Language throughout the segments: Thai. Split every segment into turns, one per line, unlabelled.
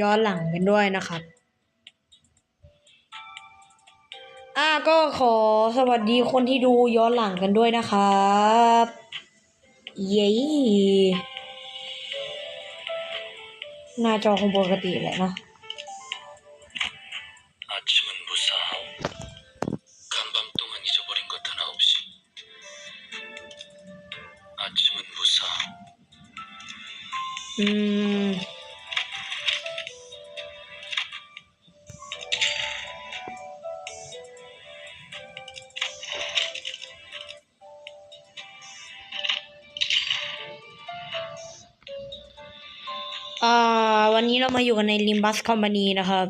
ย้อนหลังกันด้วยนะครับ อ่าก็ขอสวัสดีคนที่ดูย้อนหลังกันด้วยนะครับ เย้หน้าจอคงปกติแหละเนาะ
아침
เล่นใน Limbus Company นะครับ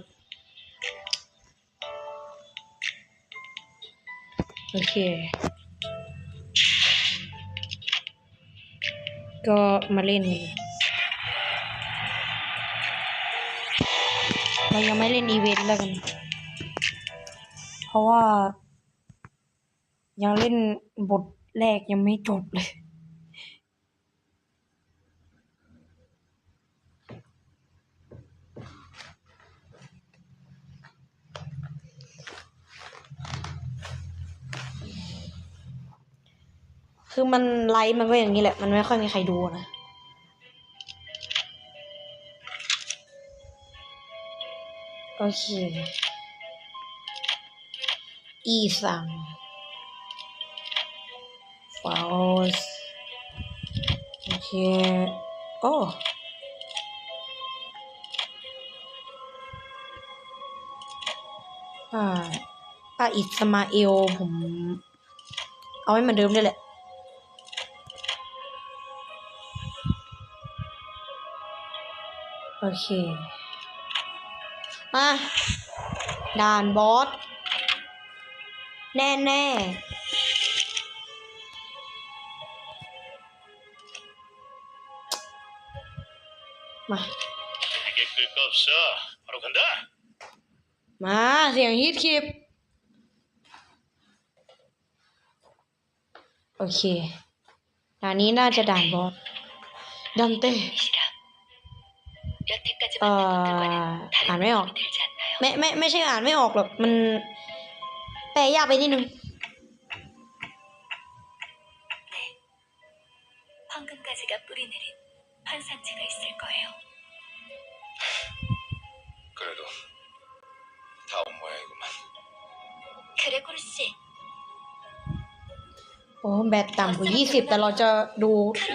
โอเค ก็มาเล่นกันเลยเรายังไม่เล่นอีเวนต์แล้วกัน เพราะว่า ยังเล่นบทแรกยังไม่จบเลย มันไลฟ์มันก็อย่างนี้แหละ มันไม่ค่อยมีใครดูนะโอเค อีสังฟาวส์โอเค โอ้อ่าป้าอิสมาเอลผม เอาไว้เหมือนเดิมได้แหละ โอเค มา ด่านบอส แน่แน่มามา เสียงฮิตคลิป โอเคด่านนี้น่าจะด่านบอสดันเต้ เอ่อ
อ่านไม่ออก
ไม่ไม่ไม่ใช่อ่านไม่ออกหรอก มัน แปลยากไปนิดนึงโอ้แบตต่ำกว่า20 แต่เราจะดู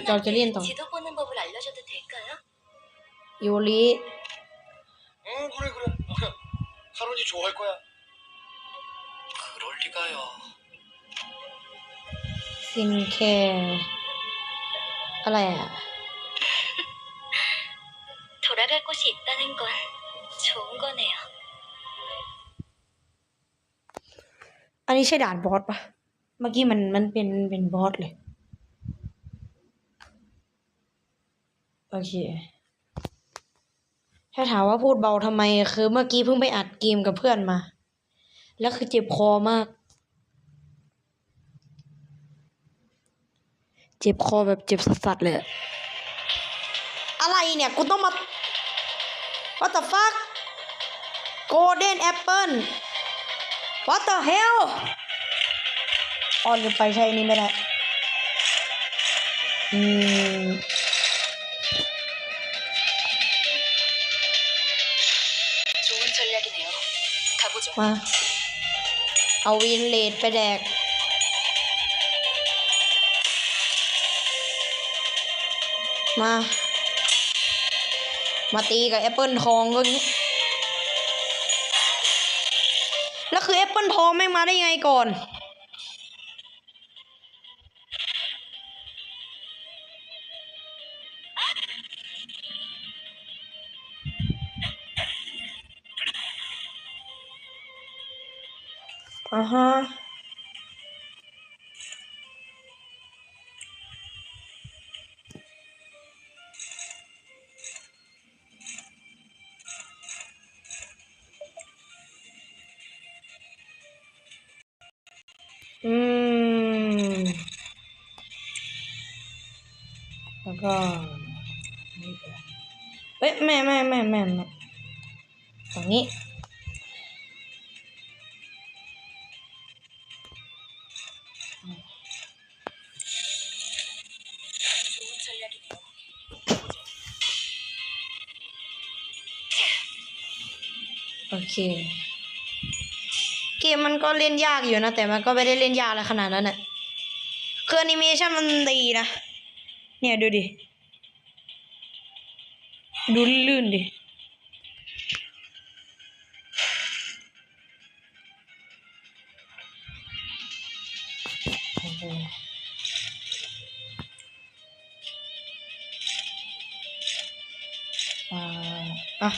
เราจะเล่นต่อ
요?
ยูริ
응 그래 그래. 그래. 카론이 좋아할 거야. 그럴 리가요.
ซินแคร์อะไรอ่ะ
돌아갈 곳이 있다는 건 좋은 거네요.
อันนี้ใช่ด่านบอสปะเมื่อกี้มันมันเป็นเป็นบอสเลย โอเค ถ้าถามว่าพูดเบาทำไม คือเมื่อกี้เพิ่งไปอัดเกมกับเพื่อนมา แล้วคือเจ็บคอมาก เจ็บคอแบบเจ็บสัสๆเลย อะไรเนี่ย กูต้องมา What the fuck Golden Apple What the hell ออนลืมไปใช่นี่ไม่ได้ อืม
좋은 전략이네요. 가보죠.
มา เอาวินเลดไปแดก มา มาตีกับแอปเปิลทองก็งี้ แล้วคือแอปเปิลทองแม่งมาได้ยังไงก่อน ฮะอืม แล้วก็เอ้ยไม่ไม่ไม่ไม่ไม่ตรงนี้ เคเกมมันก็เล่นยากอยู่นะ แต่มันก็ไม่ได้เล่นยากอะไรขนาดนั้นน่ะคือแอนิเมชันมันดีนะ เนี่ยดูดิ ดูลื่นๆดิโอ้โหอ่าอะ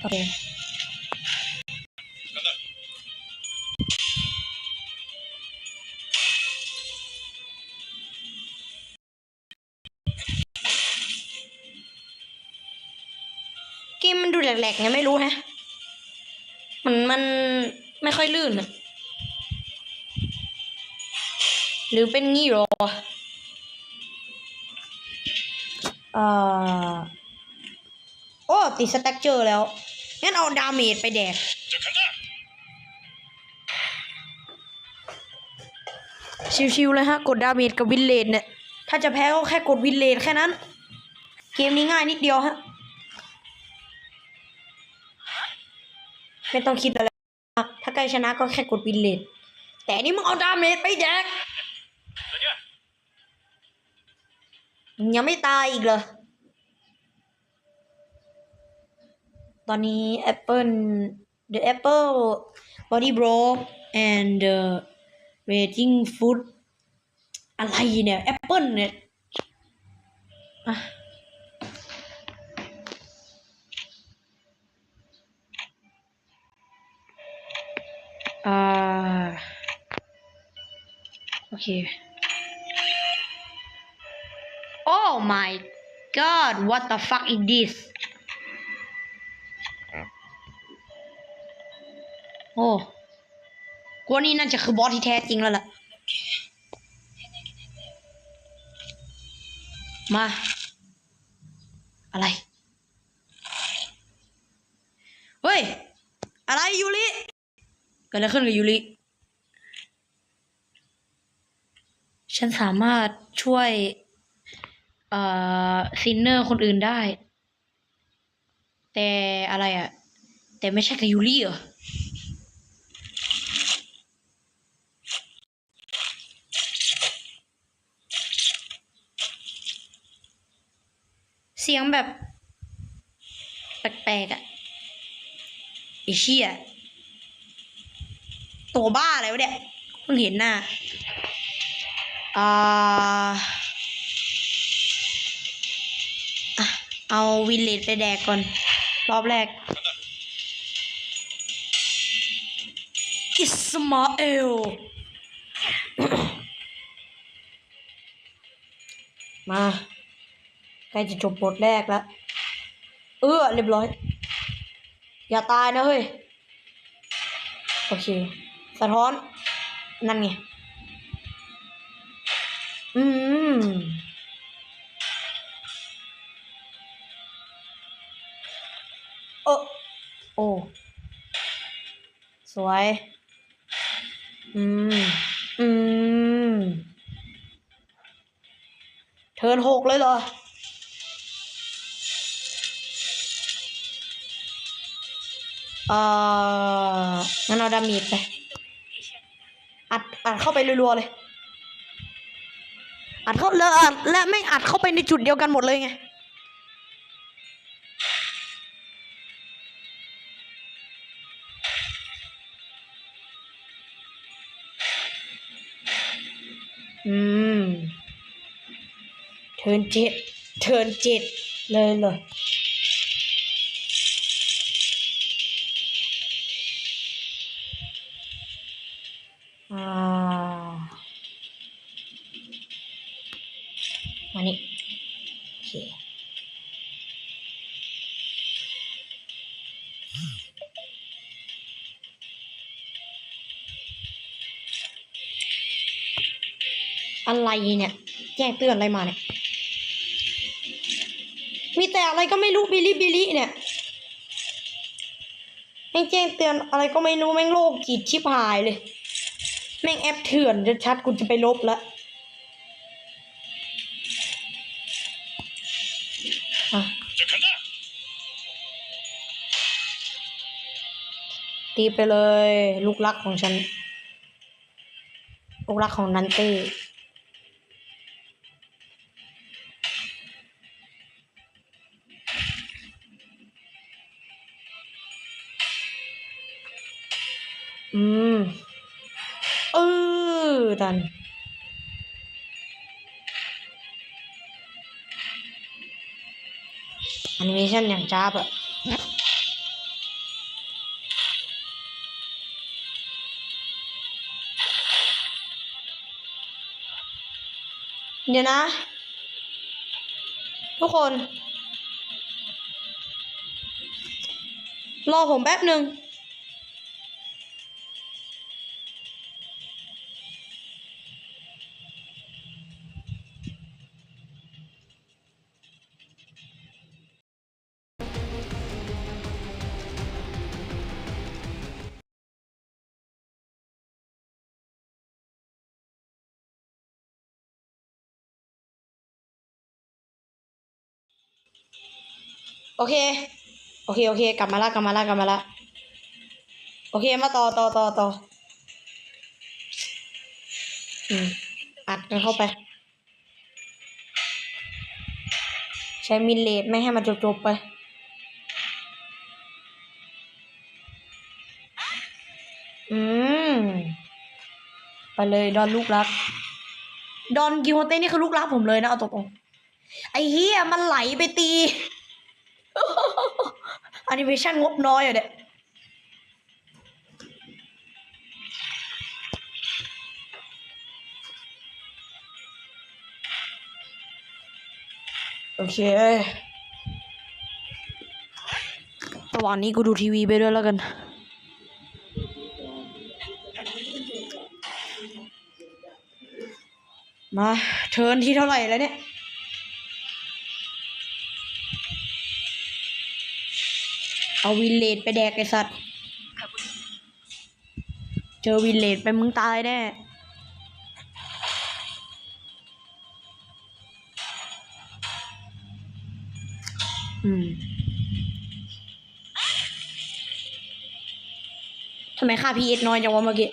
โอเค เกมมันดูแหลกๆไงไม่รู้ฮะ มันมันไม่ค่อยลื่นอะหรือเป็นงี้หรอเอ่อโอ้ ติดสแต็กเจอร์แล้ว งั้นเอาดาเมจไปแดกชิวๆเลยฮะ กดดาเมจกับวินเลนเนี่ย ถ้าจะแพ้ก็แค่กดวินเลนแค่นั้น เกมนี้ง่ายนิดเดียวฮะ ไม่ต้องคิดอะไรมากถ้าใกล้ชนะก็แค่กดวินเลนแต่นี่มึงเอาดาเมจไปแดกยังไม่ตายอีกเหรอ ตอนนี้ Apple the Apple Body Bro and the Rating Food อะไรเนี่ย Apple เนี่ย อะอ่าโอเค Oh my god what the fuck is this โอ้กว่านี่น่าจะคือบอสที่แท้จริงแล้วล่ะ มา อะไร เฮ้ย อะไรยูริ เกิดอะไรขึ้นกับยูริ ฉันสามารถช่วยเอ่อซินเนอร์คนอื่นได้ แต่อะไรอะแต่ไม่ใช่กับยูริเหรอเสียงแบบ แปลกๆอะไอเชี่ย ตัวบ้าอะไรวะเนี่ยเพิ่งเห็นหน้าอ่าเอาวินเลดไปแดกก่อน รอบแรกอิสมาเอลมาใกล้จะจบบทแรกแล้ว เออเรียบร้อย อย่าตายนะเฮ้ย โอเค สะท้อน นั่นไง อืมโอ้โอ้ สวย อืม อืม เทินหกเลยเหรอเอ่องั้นเอาดามีดไป อัดเข้าไปรัวๆเลย อัดเข้าแล้วอัดและไม่อัดเข้าไปในจุดเดียวกันหมดเลยไงอืมเทินเจ็ดเทินเจ็ดเลยเลย อะไรเนี่ย แจ้งเตือนอะไรมาเนี่ย มีแต่อะไรก็ไม่รู้บิลิบิลิเนี่ยแม่งแจ้งเตือนอะไรก็ไม่รู้แม่งโลกจิตชิบหายเลย แม่งแอปเถื่อนจะชัดกูจะไปลบละตีไปเลย ลูกรักของฉัน ลูกรักของนันตี้ อดันแอนิเมชันอย่างจ้าบอะเดี๋ยวนะ ทุกคน รอผมแป๊บหนึ่ง โอเค โอเค โอเค กลับมาละ กลับมาละ กลับมาละ โอเค มาต่อต่อต่อต่ออืมอัดกันเข้าไป ใช้มิลเลตไม่ให้มันจบๆไปอืม ไปเลยดอนลูกรัก ดอนกิโฮเต้นี่คือลูกรักผมเลยนะ เอาตรงๆไอ้เฮียมันไหลไปตี อนิเมชันงบน้อยอะเด็โอเคระหว่างนี้กูดูทีวีไปด้วยแล้วกัน มา เทิร์นที่เท่าไหร่แล้วเนี่ย เอาวินเลดไปแดกไอสัตว์ เจอวินเลดไปมึงตายแน่ อืมทำไมค่าพีเอสน้อยจังวะเมื่อกี้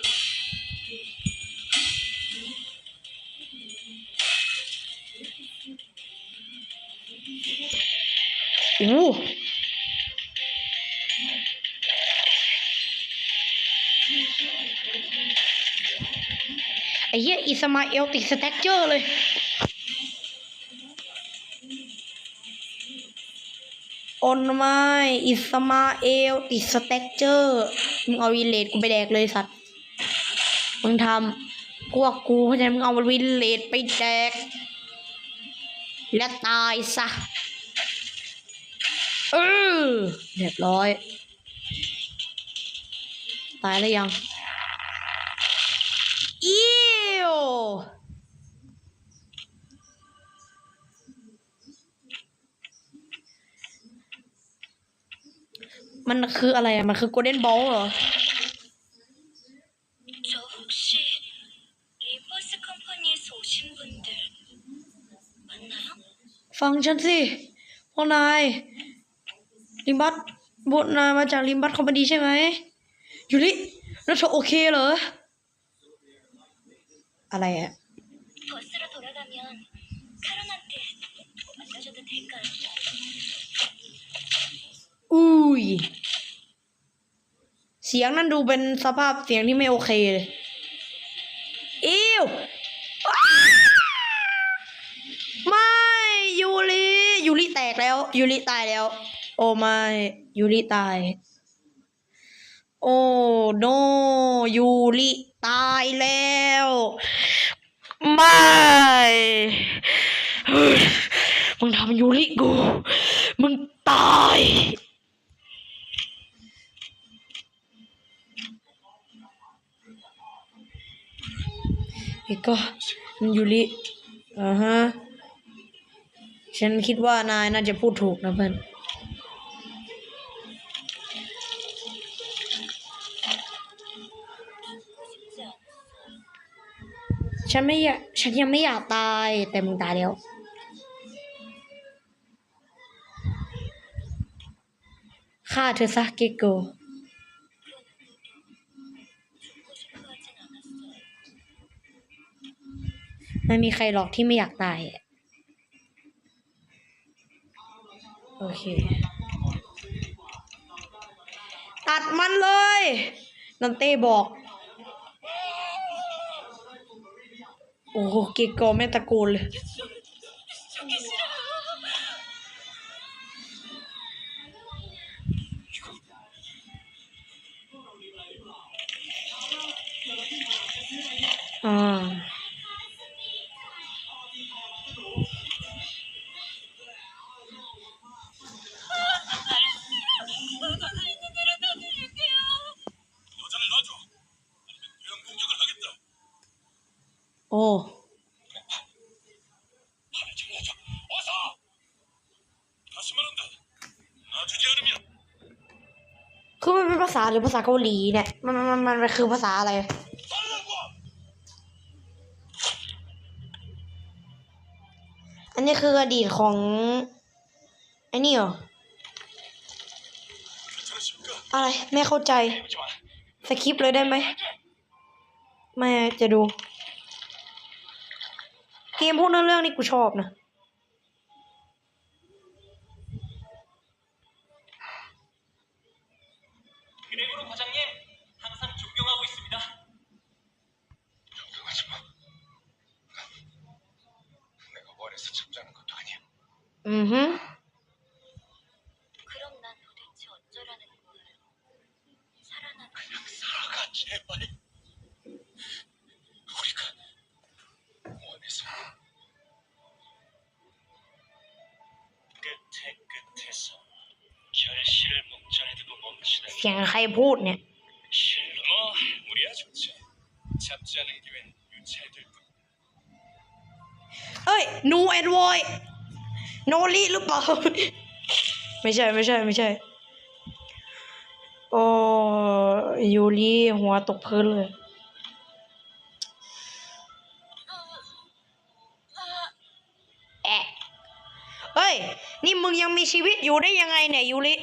อู้ สมาเอลติดสแต็กเจอร์เลยโอนไม่อิสมาเอลติดสแต็กเจอร์มึงเอาวินเลดกูไปแดกเลยสัตว์ มึงทำพวกกูเพราะฉะนั้นมึงเอาวินเลดไปแดก และตายซะ เออเรียบร้อย ตายแล้วยัง มันคืออะไรอะ มันคือ
โกลเด้นบอลเหรอ
ฟังฉันสิพ่อนายลิมบัตบุนายมาจากลิมบัตคอมพานีใช่ไหมยูริแล้วเธอโอเคเหรอ อะไรอะ อุ้ย เสียงนั่นดูเป็นสภาพเสียงที่ไม่โอเคเลยอิวไม่ยูริยูริแตกแล้วยูริตายแล้ว โอ้ไม่ยูริตาย โอ้โนยูริตายแล้ว ไม่มึงทำยูริกู มึงตาย อีกก็มันยูริอ่าฮะ ฉันคิดว่านายน่าจะพูดถูกนะเพื่อนฉันไม่อยากฉันยังไม่อยากตายแต่มึงตายแล้วฆ่าเธอซะเกโก
มั
นมีใครหรอกที่ไม่อยากตาย โอเค ตัดมันเลยนันเต้บอก โอ้เกิกโกไม่ตะโกนเลย รืภาษาเกาหลีเนี่ย มันมันมันมันคือภาษาอะไร อันนี้คืออดีตของไอ้นี่เหรอ อะไร ไม่เข้าใจ สคริปเลยได้ไหม ไม่จะดู เกมพวกเรื่องนี้กูชอบนะ อือฮึ
그럼 난 도대체 어쩌라는 거예요? 살아남아.
그냥 살아가 제발. 우리가 원해서 끝에 끝에서 결실을 목전에 두고 멈추다니
เสียงใครพูดเนี่ย
실로 뭐 우리야 좋지. 잡지 않은 기회는 유찰될 뿐.
เอ้ย นูแอนวอย โนริหรือเปล่า ไม่ใช่ไม่ใช่ไม่ใช่ โอ้ยูริหัวตกพื้นเลย แอะเฮ้ย นี่มึงยังมีชีวิตอยู่ได้ยังไงเนี่ยยูริ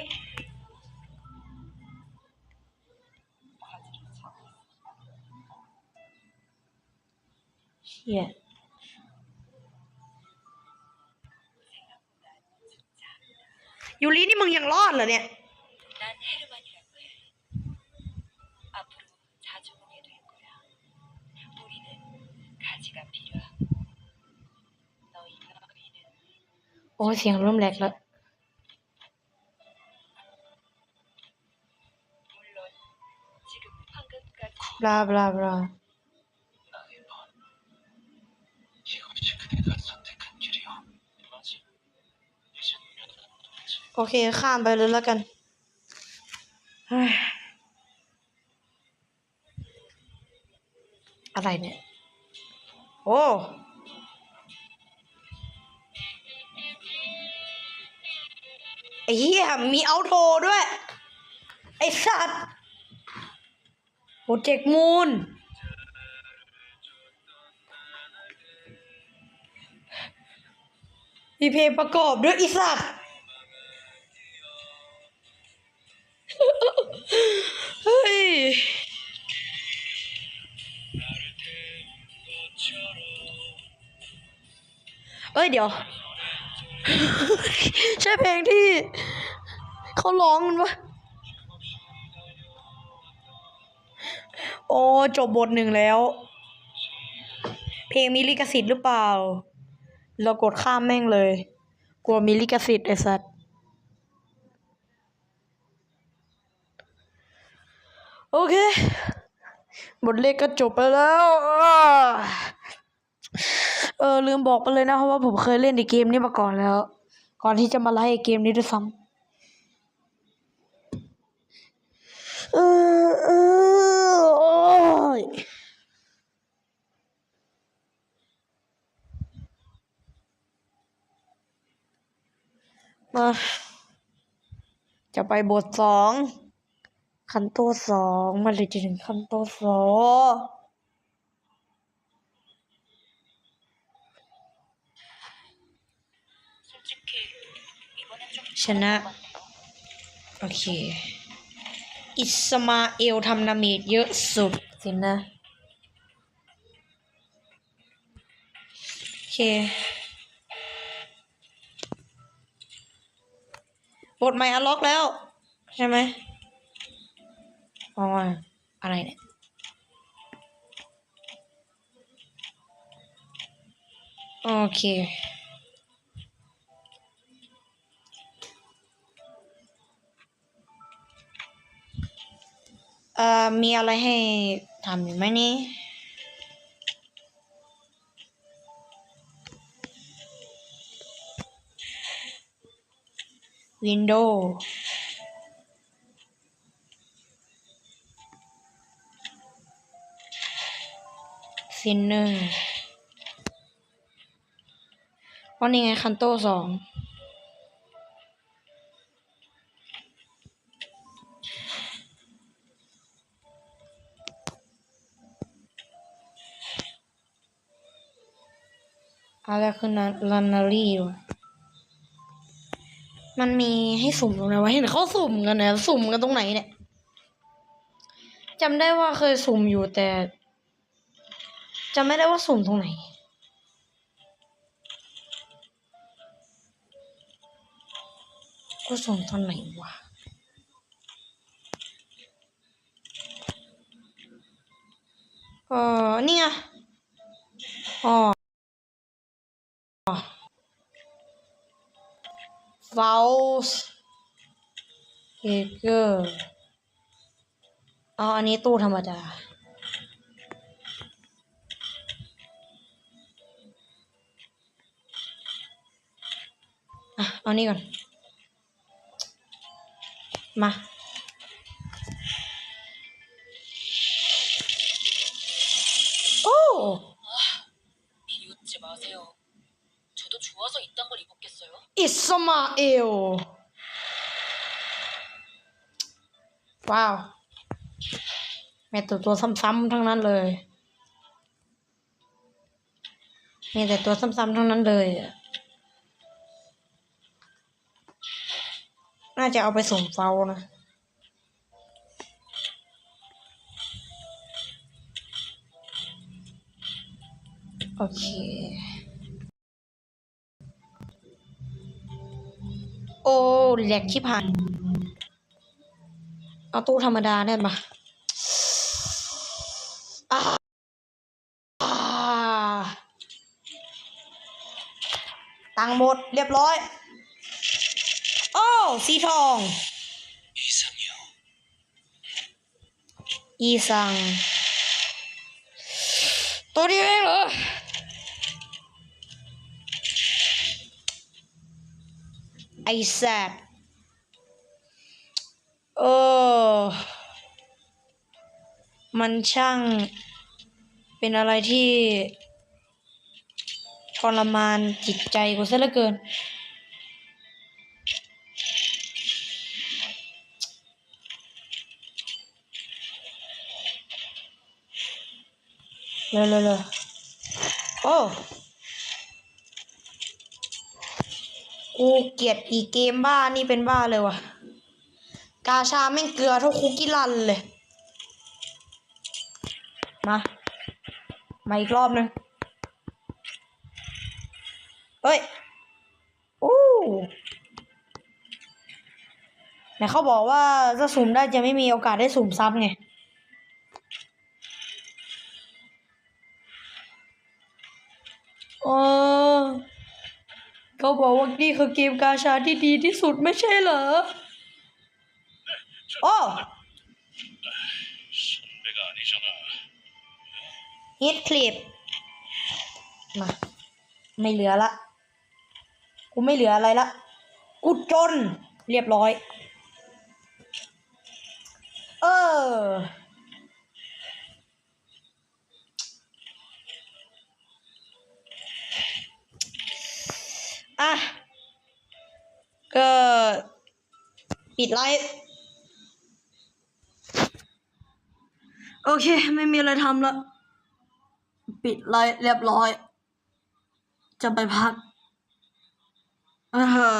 เชี่ย ยูรินี่มึงยังรอดเหรอเนี่ย
난 헤르만이라고 해. 앞으로 자주 오게 될 거야. 우리는 가지가 필요하고 너희 너희는
โอ้ยเสียงเริ่มแหลกแล้ว
물론 지금 황금까지
บลาบลาบลา โอเค ข้ามไปเลยแล้วกันอะไรเนี่ย โอ้ไอ้เหี้ยมีเอาโทรด้วย ไอ้สัตว์โปรเจกต์มูนมีเพลงประกอบด้วยไอีสัตว์ เฮ้ยเอ้ยเดี๋ยว ใช่เพลงที่เขาร้องมันปะโอ้จบบทหนึ่งแล้ว เพลงมีลิขสิทธิ์หรือเปล่า เรากดข้ามแม่งเลย กลัวมีลิขสิทธิ์ไอ้สัตว์ โอเค บทเลขก็จบไปแล้ว เออลืมบอกไปเลยนะ เพราะว่าผมเคยเล่นในเกมนี้มาก่อนแล้ว ก่อนที่จะมาไล่เกมนี้ด้วยซ้ำเออเออโอ้ยมาจะไปบทสอง คันโตสองมาเลยจะถึงคันโตสองชนะ โอเค อิสมาเอลทำนาเมดเยอะสุดสินะ โอเคบทใหม่อลล็อกแล้ว ใช่ไหม อ๋ออะไรเนี่ยโอเคเอ่อมีอะไรให้ทำอยู่ไหมนี่วินโดว์ ซินเนอร์เพราะนี่ไงคันโตสองอะไรคือลันนารีวะมันมีให้สุ่มตรงไหนวะเห็นเขาสุ่มกันนี่ยสุ่มกันตรงไหนเนี่ยจำได้ว่าเคยสุ่มอยู่แต่ จำไม่ได้ว่าสุ่มตรงไหนก็สุ่มตรงไหนวะเออนี่ไงอ๋อฟาวส์เฮเกอร์เออันนี้ตู้ธรรมดา เอานี่ก่อน มาโอ้อิสมาเอลว้าวแม่แต่ตัวซ้ำๆทั้งนั้นเลยแม่แต่ตัวซ้ำๆทั้งนั้นเลยอะ น่าจะเอาไปส่งเฝ้านะโอเค โอ้แหลกที่ผ่าน เอาตู้ธรรมดาเนี่ยมาอ่าอ่าตังหมดเรียบร้อย สีทอง อีสัง ตัวเดียวเองเหรอไอสัตโอ้มันช่าง เป็นอะไรที่ทรมานจิตใจกูซะเหลือเกิน เร็วเร็วเร็วโอ้กูเกลียดอีเกมบ้านี่เป็นบ้าเลยว่ะ กาชาแม่งเกลือเท่าคุกกี้รันเลย มา มาอีกรอบหนึงเฮ้ยอู้ไหนเขาบอกว่าถ้าสุ่มได้จะไม่มีโอกาสได้สุ่มซ้ำไง บอกว่านี่คือเกมกาชาที่ดีที่สุดไม่ใช่เหรอโอ้ฮิตคลิป มา ไม่เหลือละ กูไม่เหลืออะไรละ กูจน เรียบร้อย เออ อะ ก็ปิดไลฟ์โอเค ไม่มีอะไรทำแล้วปิดไลฟ์เรียบร้อย จะไปพักเออ